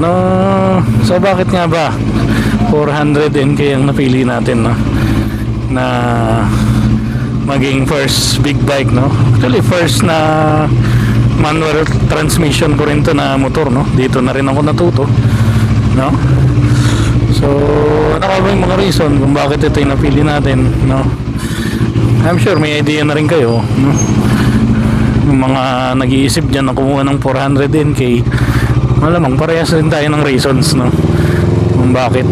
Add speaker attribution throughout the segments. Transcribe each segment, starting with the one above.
Speaker 1: no? So bakit nga ba 400 NK ang napili natin, no? Na maging first big bike, no? Actually, first na manual transmission ko rin to na motor, no? Dito na rin ako natuto, no? So, ano ba yung mga reason kung bakit ito yung napili natin, no? I'm sure may idea na rin kayo, no? Yung mga nag-iisip dyan na kumuha ng 400 NK, malamang parehas rin tayo ng reasons, no? Kung bakit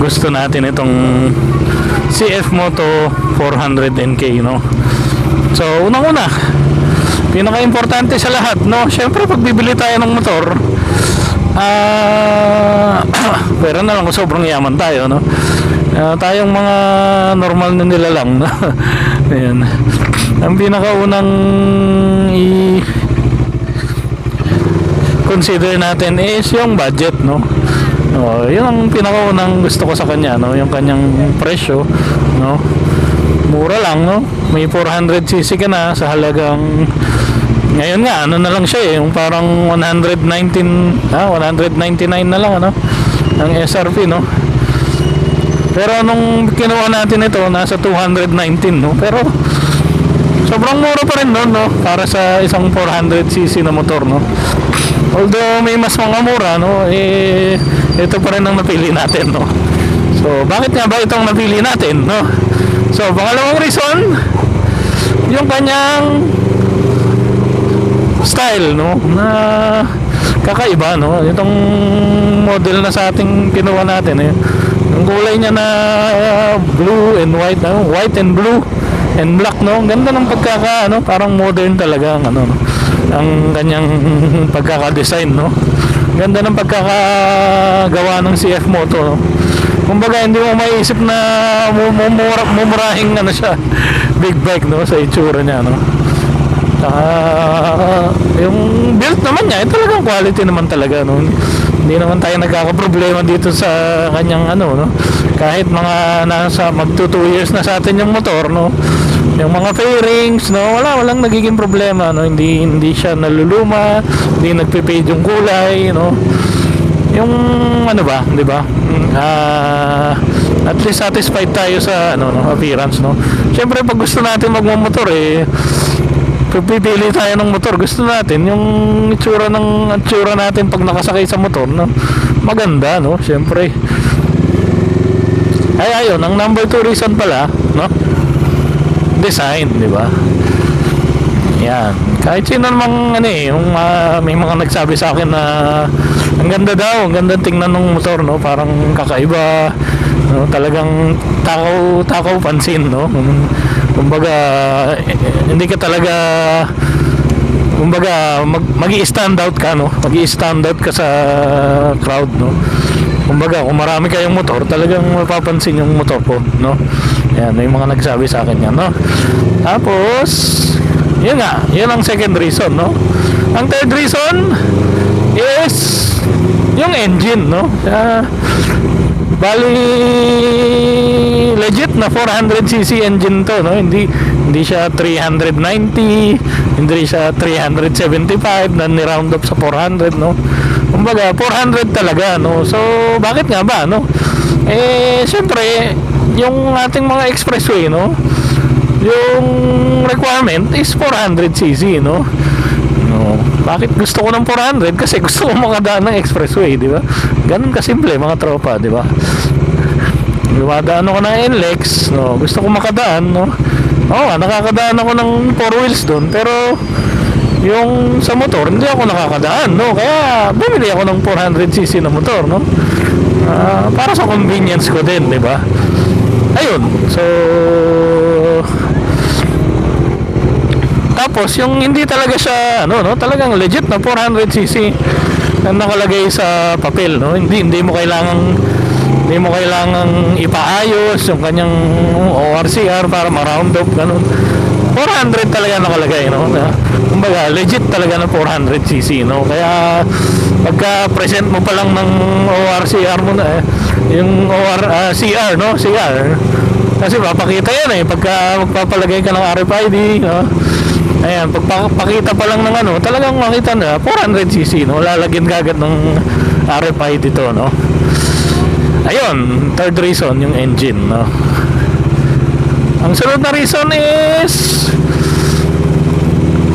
Speaker 1: gusto natin itong CF Moto 400 NK, no? So, unang-una, pinaka-importante sa lahat, no? Siyempre, pag bibili tayo ng motor, ah, pera na lang kung sobrang yaman tayo, no? Ah, tayong mga normal na nila lang, no? Ayan. Ang pinakaunang i consider natin is yung budget, no? Oh, yun ang pinakaunang gusto ko sa kanya, no? Yung kanyang presyo, no? Mura lang, no? May 400cc ka na sa halagang ngayon nga, ano na lang siya eh, yung parang 119, ah, 199 na lang, ano? Ang SRP, no? Pero nung kinuha natin ito, nasa 219, no? Pero sobrang mura pa rin nun, no? Para sa isang 400cc na motor, no? Although may mas mga mura, no? Eh, ito pa rin ang napili natin, no? So, bakit nga ba itong napili natin, no? So, pangalawang reason, yung kanyang style, no? Na kakaiba, no? Itong model na sa ating kinuha natin, eh. Ang kulay niya na uh, blue and white, no? White and blue and black, no? Ang ganda ng pagkaka, ano? Parang modern talaga, ang ano, no? Ang kanyang pagkaka-design, no? Ganda ng pagkakagawa ng CF Moto, no? Kumbaga, hindi mo maiisip na mumura, mumurahing ano siya, big bike, no? Sa itsura niya, no? Saka, yung build naman niya, eh, talagang quality naman talaga, no? Hindi naman tayo nagkakaproblema dito sa kanyang ano, no? Kahit mga nasa magto 2 years na sa atin yung motor, no? Yung mga fairings, no? Wala, walang nagiging problema, no? Hindi, hindi siya naluluma, hindi nagpe-fade yung kulay, no? Yung ano ba, di ba? Ah, at least satisfied tayo sa ano, no, appearance, no? Siyempre, pag gusto natin magmamotor, eh, pipili tayo ng motor, gusto natin yung itsura ng itsura natin pag nakasakay sa motor, no? Maganda, no? Siyempre. Ay, ayun, ang number 2 reason pala, no? Design, di ba? Yan. Kahit sino namang ano eh, yung ah, may mga nagsabi sa akin na ang ganda daw, ang ganda tingnan ng motor, no? Parang kakaiba, no? Talagang takaw, takaw pansin, no? Kumbaga, eh, hindi ka talaga kumbaga mag magi-stand out ka no magi-stand out ka sa crowd no kumbaga kung marami kayong motor talagang mapapansin yung motor ko no yan may mga nagsabi sa akin yan no? Tapos yun nga yun ang second reason no? Ang third reason is yung engine no? Ah, bali legit na 400cc engine to no? Hindi hindi siya 390 hindi siya 375 na ni-round up sa 400 no? Kumbaga 400 talaga no? So bakit nga ba no? Eh syempre yung ating mga expressway no yung requirement is 400cc no no bakit gusto ko ng 400 kasi gusto ko makadaan ng expressway di ba ganun kasimple mga tropa di ba Dumadaan ako ng NLEX, no, gusto ko makadaan, no. Oo nga, nakakadaan ako ng four wheels doon, pero yung sa motor, hindi ako nakakadaan, no. Kaya bumili ako ng 400cc na motor, no. Ah, para sa convenience ko din, di ba? Ayun, so tapos yung hindi talaga siya ano no, talagang legit na 400cc na nakalagay sa papel, no. Hindi hindi mo kailangang hindi mo kailangang ipaayos yung kanyang ORCR para ma-round up ganun. 400 talaga nakalagay no. Kumbaga legit talaga na 400cc no. Kaya pagka present mo pa lang ng ORCR mo na eh, yung OR ah, CR no CR kasi papakita yan eh pagka magpapalagay ka ng RFID no? Ayan, pagpakita pa lang ng ano, talagang makita na 400cc, no? Lalagyan kagad ng RFID dito, no? Ayun, third reason, yung engine, no? Ang sunod na reason is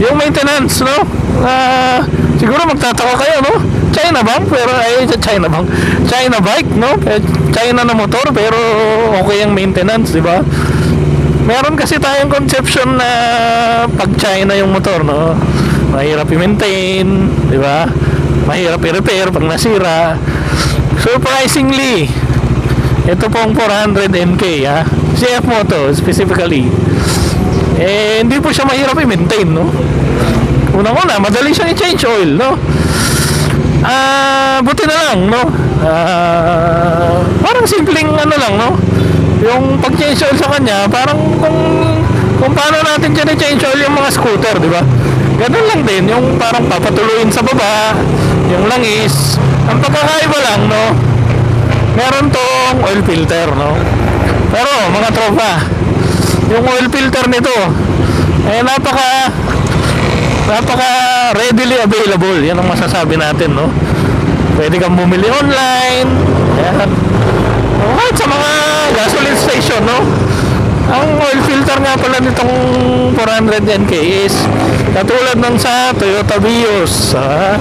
Speaker 1: yung maintenance, no? Ah, siguro magtataka kayo, no? China bang? Pero ay China bang? China bike, no? Eh, China na motor pero okay ang maintenance, di ba? Meron kasi tayong conception na pag China yung motor, no? Mahirap i-maintain, di ba? Mahirap i-repair pag nasira. Surprisingly, ito pong 400 NK, ha? CF Moto specifically. Eh, hindi po siya mahirap i-maintain, no? Unang-una, madali siyang i-change oil, no? Ah, buti na lang, no? Ah, parang simpleng ano lang, no? Yung pag-change oil sa kanya, parang kung kung paano natin dyan i-change oil yung mga scooter, di ba? Ganun lang din, yung parang papatuloyin sa baba, yung langis. Ang pagkakaiba lang, no? Meron tong oil filter, no? Pero, mga tropa, yung oil filter nito, eh, napaka napaka readily available. Yan ang masasabi natin no? Pwede kang bumili online. Yan kahit sa mga gasoline station no? Ang oil filter nga pala nitong 400 NK is katulad ng sa Toyota Vios ha?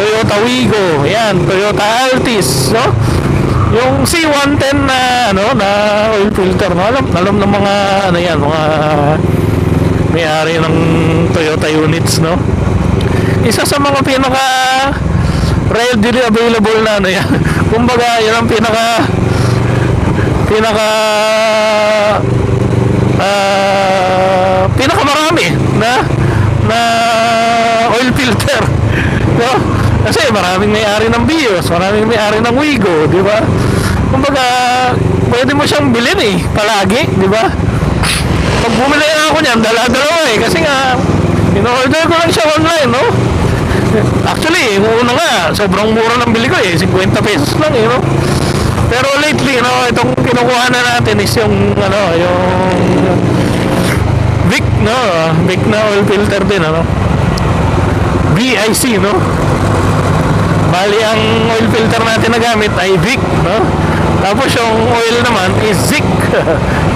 Speaker 1: Toyota Wigo. Yan Toyota Altis no? Yung C110 na ano na oil filter no? Alam alam ng mga ano yan mga may-ari ng Toyota units, no? Isa sa mga pinaka readily available na ano yan. Kumbaga, yan ang pinaka pinaka ah pinaka marami na na oil filter. No? Kasi maraming may-ari ng Bios, maraming may-ari ng Wigo, di ba? Kumbaga, pwede mo siyang bilhin eh, palagi, di ba? Pag bumili na ako niyan, dala-dalawa eh. Kasi nga, in-order ko lang siya online, no? Actually, yung una nga, sobrang mura ng bili ko eh. 50 pesos lang eh, no? Pero lately, no, itong kinukuha na natin is yung, ano, yung Vic, no? Vic na oil filter din, ano? VIC, no? Bali, ang oil filter natin na gamit ay Vic, no? Tapos yung oil naman is Zik.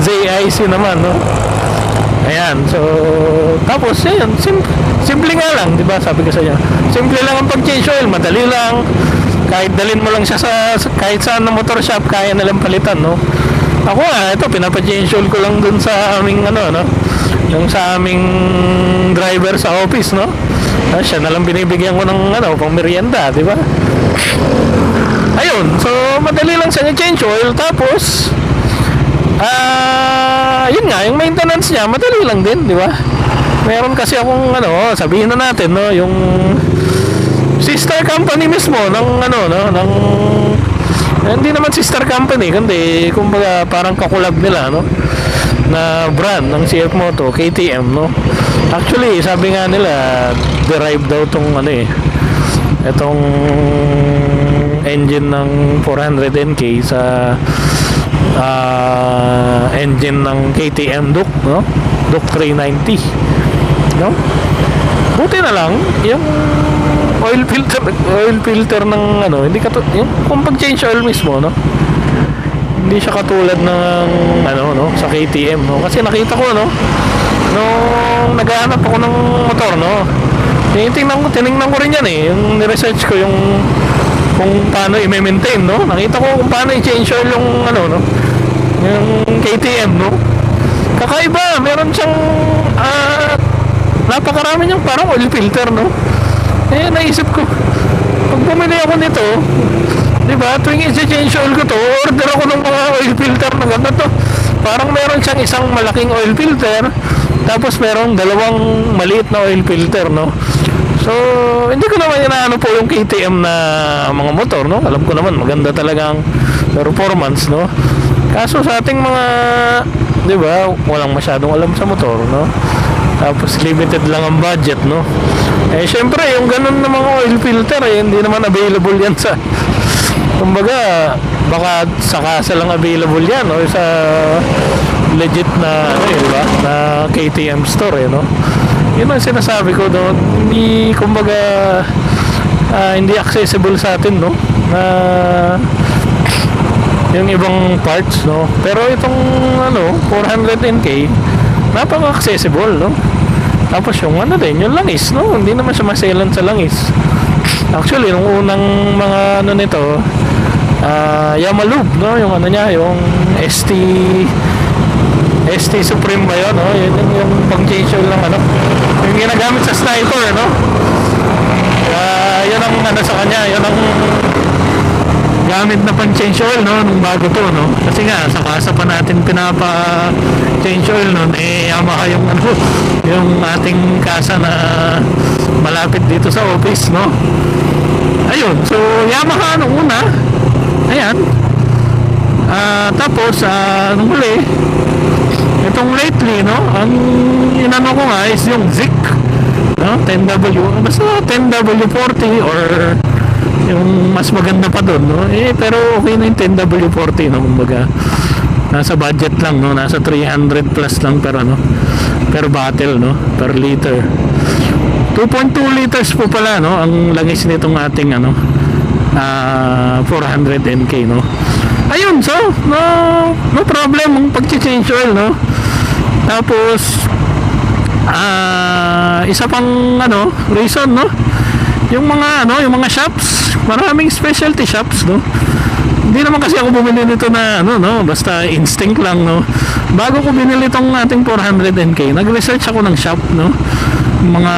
Speaker 1: ZIC naman, no? Ayan, so tapos yun, sim simple nga lang, 'di ba? Sabi ko sa inyo. Simple lang ang pag-change oil, madali lang. Kahit dalin mo lang siya sa sa- kahit saan na motor shop, kaya nilang palitan, no? Ako nga, ito pinapa-change oil ko lang dun sa aming ano, no? Yung sa aming driver sa office, no? Ah, siya na lang binibigyan ko ng ano, pang merienda, 'di ba? Ayun, so madali lang siya change oil tapos Ah, yun nga, yung maintenance niya, madali lang din, di ba? Meron kasi akong ano, sabihin na natin, no, yung sister company mismo ng ano, no, ng hindi naman sister company, kundi kumbaga parang kakulab nila, no, na brand ng CF Moto, KTM, no. Actually, sabi nga nila, derived daw tong ano eh, itong engine ng 400NK sa ah, engine ng KTM Duke, no? Duke 390, no? Buti na lang, yung oil filter, oil filter ng ano, hindi ka yung kung pag-change oil mismo, no? Hindi siya katulad ng ano, no, sa KTM, no? Kasi nakita ko, no, nung naghahanap ako ng motor, no, tinitingnan ko, tiningnan ko rin yan eh, yung research ko yung kung paano i-maintain, no? Nakita ko kung paano i-change oil yung ano, no? Yung KTM, no? Kakaiba, meron siyang ah, napakarami niyang parang oil filter, no? Eh, naisip ko, pag bumili ako nito, di ba, tuwing i-change oil ko to, order ako ng mga oil filter na ganda to. Parang meron siyang isang malaking oil filter, tapos merong dalawang maliit na oil filter, no? So, hindi ko naman inaano po yung KTM na mga motor, no? Alam ko naman, maganda talagang performance, no? Kaso sa ating mga, di ba, walang masyadong alam sa motor, no? Tapos limited lang ang budget, no? Eh, syempre, yung ganun na mga oil filter, eh, hindi naman available yan sa, kumbaga, baka sa kasa lang available yan, no? Sa legit na, ano, eh, ba? Na KTM store, eh, no? Yun ang sinasabi ko doon. Hindi, kumbaga, ah, hindi accessible sa atin, no? Na yung ibang parts, no? Pero itong, ano, 410k, napaka-accessible, no? Tapos yung ano din, yung langis, no? Hindi naman siya maselan sa langis. Actually, nung unang mga ano nito, ah Yamalube, no? Yung ano niya, yung ST ST Supreme ba yun, no? Yun yung, yung pang-change oil ng ano. Yung ginagamit sa sniper, no? Ah, yun ang ano sa kanya, yun ang gamit na pang-change oil, no? Nung bago to, no? Kasi nga, sa kasa pa natin pinapa-change oil nun, eh, Yamaha yung ano, yung ating kasa na malapit dito sa office, no? Ayun, so Yamaha nung una, ayan. Ah, tapos, ah, nung huli, itong lately, no? Ang inano ko nga is yung Zik, no? 10W, basta 10W40 or yung mas maganda pa doon, no? Eh, pero okay na yung 10W40, no? Kumbaga, nasa budget lang, no? Nasa 300 plus lang per ano, per bottle, no? Per liter. 2.2 liters po pala, no? Ang langis nitong ating, ano, ah 410k, no? Ayun, so, no, no problem ang pag-change oil, no? Tapos, ah isa pang, ano, reason, no? Yung mga, ano, yung mga shops, maraming specialty shops, no? Hindi naman kasi ako bumili nito na, ano, no? Basta instinct lang, no? Bago ko binili itong ating 410k, nag-research ako ng shop, no? Mga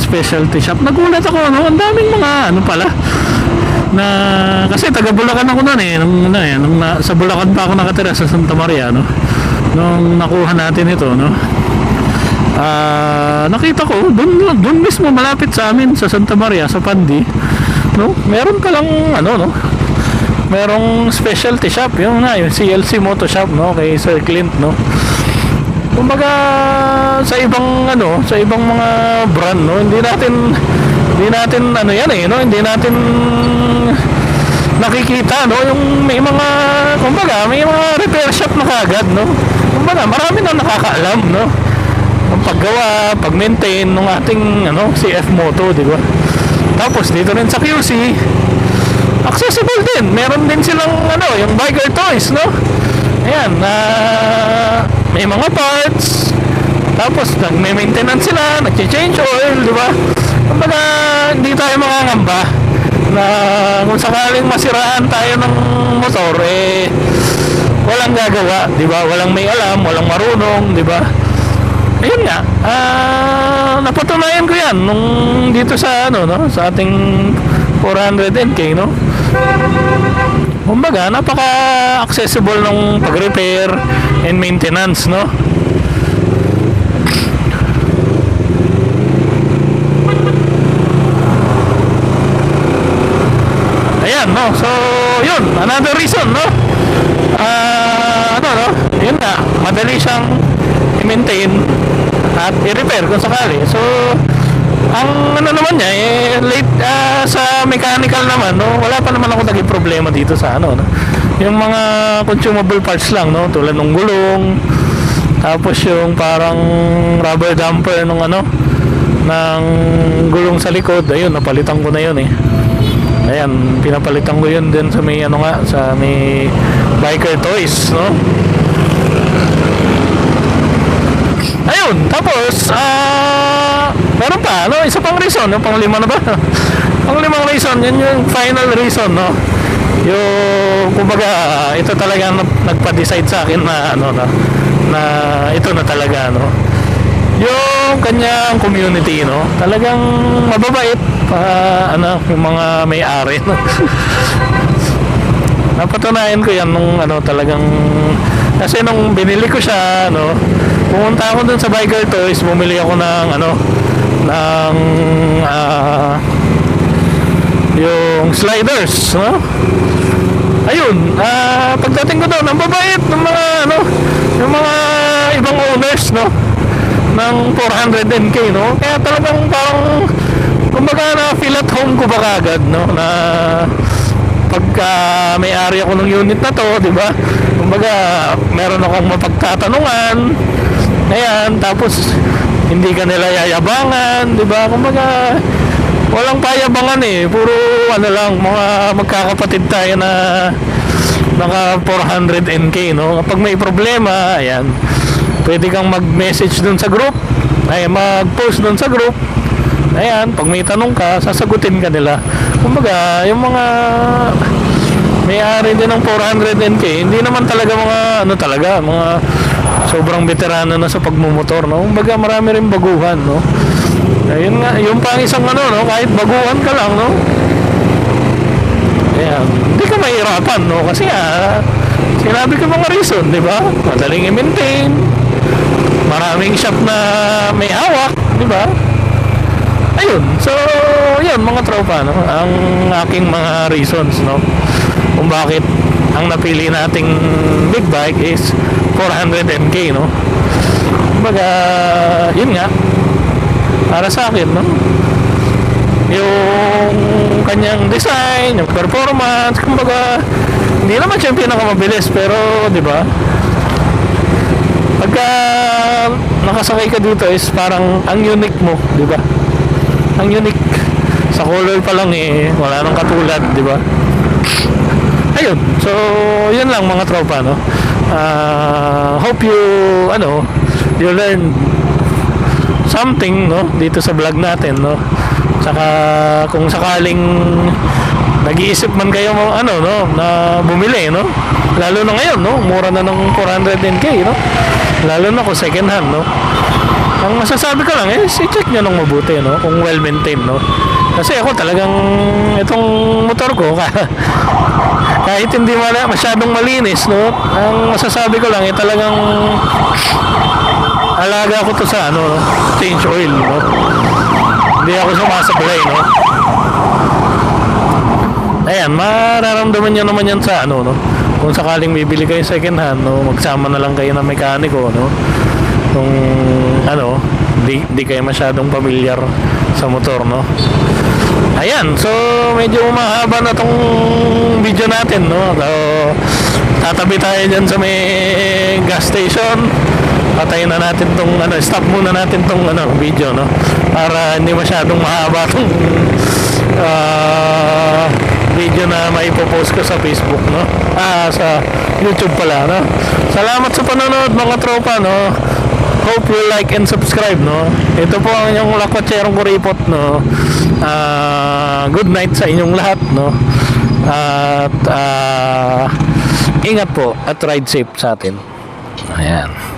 Speaker 1: specialty shop. Nagulat ako, no? Ang daming mga, ano pala, na kasi taga Bulacan ako noon eh. Nung, ano, eh, nung na, sa Bulacan pa ako nakatira sa Santa Maria no? Nung nakuha natin ito no? Ah nakita ko doon doon mismo malapit sa amin sa Santa Maria sa Pandi no? Meron ka lang ano no? Merong specialty shop yung na yung CLC Moto Shop no? Kay Sir Clint no? Kumbaga sa ibang ano sa ibang mga brand no? Hindi natin hindi natin ano yan eh no? Hindi natin nakikita no? Yung may mga kumbaga may mga repair shop na kagad no? Kumbaga marami na nakakaalam no? Ang paggawa pag-maintain ng ating ano CF Moto di ba? Tapos dito rin sa QC accessible din. Meron din silang ano yung biker toys no? Ayan na may mga parts. Tapos nagme-maintenance sila nagche-change oil di ba kumbaga hindi tayo makangamba na kung sakaling masiraan tayo ng motor eh walang gagawa di ba? Walang may alam walang marunong di ba? Ayun nga ah napatunayan ko yan nung dito sa ano no? Sa ating 410k no? Kumbaga napaka accessible ng pag-repair and maintenance no Ayan, no? So, yun. Another reason, no? Ah, ano, no? Yun nga. Madali siyang i-maintain at i-repair kung sakali. So, ang ano naman niya, eh, late ah, sa mechanical naman, no? Wala pa naman ako naging problema dito sa ano, no? Yung mga consumable parts lang, no? Tulad ng gulong, tapos yung parang rubber damper nung ano, ng gulong sa likod, ayun, napalitan ko na yun eh. Ayan, pinapalitan ko yun din sa may ano nga, sa may biker toys, no? Ayun, tapos, ah, meron pa, no? Isa pang reason, yung pang lima na ba? pang limang reason, yun yung final reason, no? Yung, kumbaga, ito talaga nag- nagpa-decide sa akin na, ano, na, na ito na talaga, no? Yung kanyang community, no? Talagang mababait, pa, ano, yung mga may-ari, no? Napatunayan ko yan nung ano talagang kasi nung binili ko siya ano pumunta ako dun sa Biker Toys bumili ako ng ano ng ah, yung sliders no? Ayun ah pagdating ko doon ang babait ng mga ano yung mga ibang owners no? Ng 410k no? Kaya talagang parang kumbaga na feel at home ko ba kagad no na pagka may ari ako ng unit na to, di ba? Kumbaga, meron akong mapagtatanungan. Ayan, tapos hindi ka nila yayabangan, di ba? Kumbaga, walang payabangan eh. Puro ano lang, mga magkakapatid tayo na naka 400 NK, no? Kapag may problema, ayan, pwede kang mag-message dun sa group, ay mag-post dun sa group, ayan, pag may tanong ka, sasagutin ka nila. Kumbaga, yung mga may-ari din ng 400NK, hindi naman talaga mga ano talaga, mga sobrang veterano na sa pagmumotor, no? Kumbaga marami rin baguhan, no? Ayun nga, yung pang isang ano, no? Kahit baguhan ka lang, no? Ayan, hindi ka mahirapan, no? Kasi ah, sinabi ko mga reason, di ba? Madaling i-maintain, maraming shop na may hawak, di ba? Ayun, so, yun mga tropa, no? Ang aking mga reasons, no? Kung bakit ang napili nating big bike is 410k, no? Kumbaga, yun nga, para sa akin, no? Yung kanyang design, yung performance, kumbaga, hindi naman siya yung pinakamabilis, pero, di ba? Pagka nakasakay ka dito is parang ang unique mo, di ba? Ang unique. Sa color pa lang eh, wala nang katulad, di ba? Ayun, so yun lang mga tropa, no? Ah, hope you, ano, you learn something, no? Dito sa vlog natin, no? Saka kung sakaling nag-iisip man kayo mo, ano, no? Na bumili, no? Lalo na ngayon, no? Mura na ng 410k, no? Lalo na kung second hand, no? Ang masasabi ko lang is i-check nyo ng mabuti, no? Kung well-maintained, no? Kasi ako talagang itong motor ko, kahit hindi wala masyadong malinis, no? Ang masasabi ko lang, eh, talagang alaga ko to sa, ano, no? change oil, no? Hindi ako sumasablay, no? Ayan, mararamdaman nyo naman yan sa ano, no? Kung sakaling bibili kayo second hand, no? Magsama na lang kayo ng mekaniko, no? Kung ano, di, di kayo masyadong familiar sa motor, no? Ayan, so medyo mahaba na tong video natin, no? So, tatabi tayo dyan sa may gas station. Patayin na natin tong ano, stop muna natin tong ano, video, no? Para hindi masyadong mahaba tong ah, video na maipopost ko sa Facebook, no? Ah, sa YouTube pala, no? Salamat sa panonood mga tropa, no? Hope you like and subscribe, no? Ito po ang inyong lakwatserong kuripot, no? Ah, good night sa inyong lahat, no? At ah, ingat po at ride safe sa atin. Ayan.